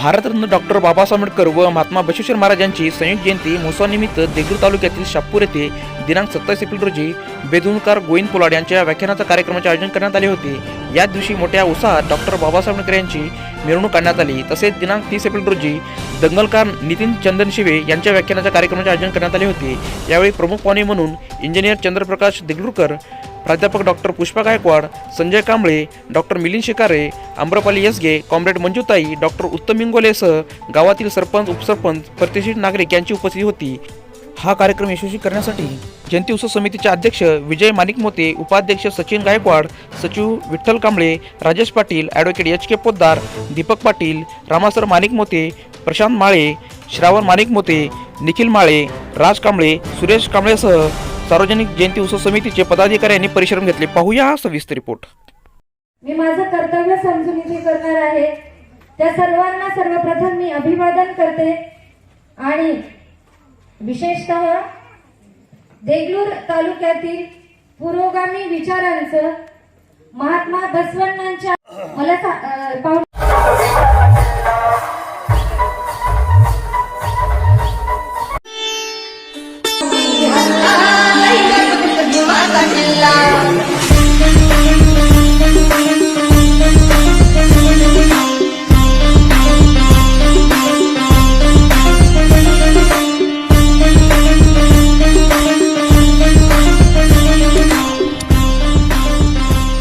Bharat Ratna doctor Babasaheb Ambedkar व महात्मा बशेश्वर महाराज यांची संयुक्त जयंती महोत्सवानिमित्त देगलूर तालुक्यातील शापूर येथे दिनांक सत्तावीस एप्रिल रोजी बेदुनकार गोविंद पोलाड यांच्या व्याख्यानाच्या कार्यक्रमाचे आयोजन करण्यात आले होते. या दिवशी मोठ्या उत्साहात डॉक्टर बाबासाहेब आंबेडकर यांची मिरवणूक काढण्यात आली. तसेच दिनांक तीस एप्रिल रोजी दंगलकार नितीन चंदन शिवे यांच्या व्याख्यानाच्या कार्यक्रमाचे आयोजन करण्यात आले होते. यावेळी प्रमुख पाहुणे म्हणून इंजिनियर चंद्रप्रकाश देगलूरकर प्राध्यापक doctor Pushpa Gaikwad Sanjay Kamble doctor Milind Shikare Amrapali Yasge comrade Manjutai doctor Uttam इंगोलेसह गावातील सरपंच उपसरपंच प्रतिष्ठित नागरिक यांची उपस्थिती होती. हा कार्यक्रम यशस्वी करण्यासाठी जयंती उत्सव समितीचे अध्यक्ष विजय माणिक मोते उपाध्यक्ष सचिन गायकवाड सचिव Vitthal Kamble Rajesh Patil advocate H K Poddar Deepak Patil रामासर Manik Mote Prashant Male Shravan Manik Mote Nikhil Male Raj Kamble Suresh कांबळेसह सार्वजनिक जयंती उत्सव समितीचे पदाधिकारी यांनी परिश्रम घेतले. पाहूया हा सविस्तर रिपोर्ट. मी माझं कर्तव्य समजून इथे करणार आहे. त्या सर्वांना सर्वप्रथम मी अभिवादन करते. आणि विशेषतः देगलूर तालुक्यातील पुरोगामी विचारांचं महात्मा बसवण्णांच्या मला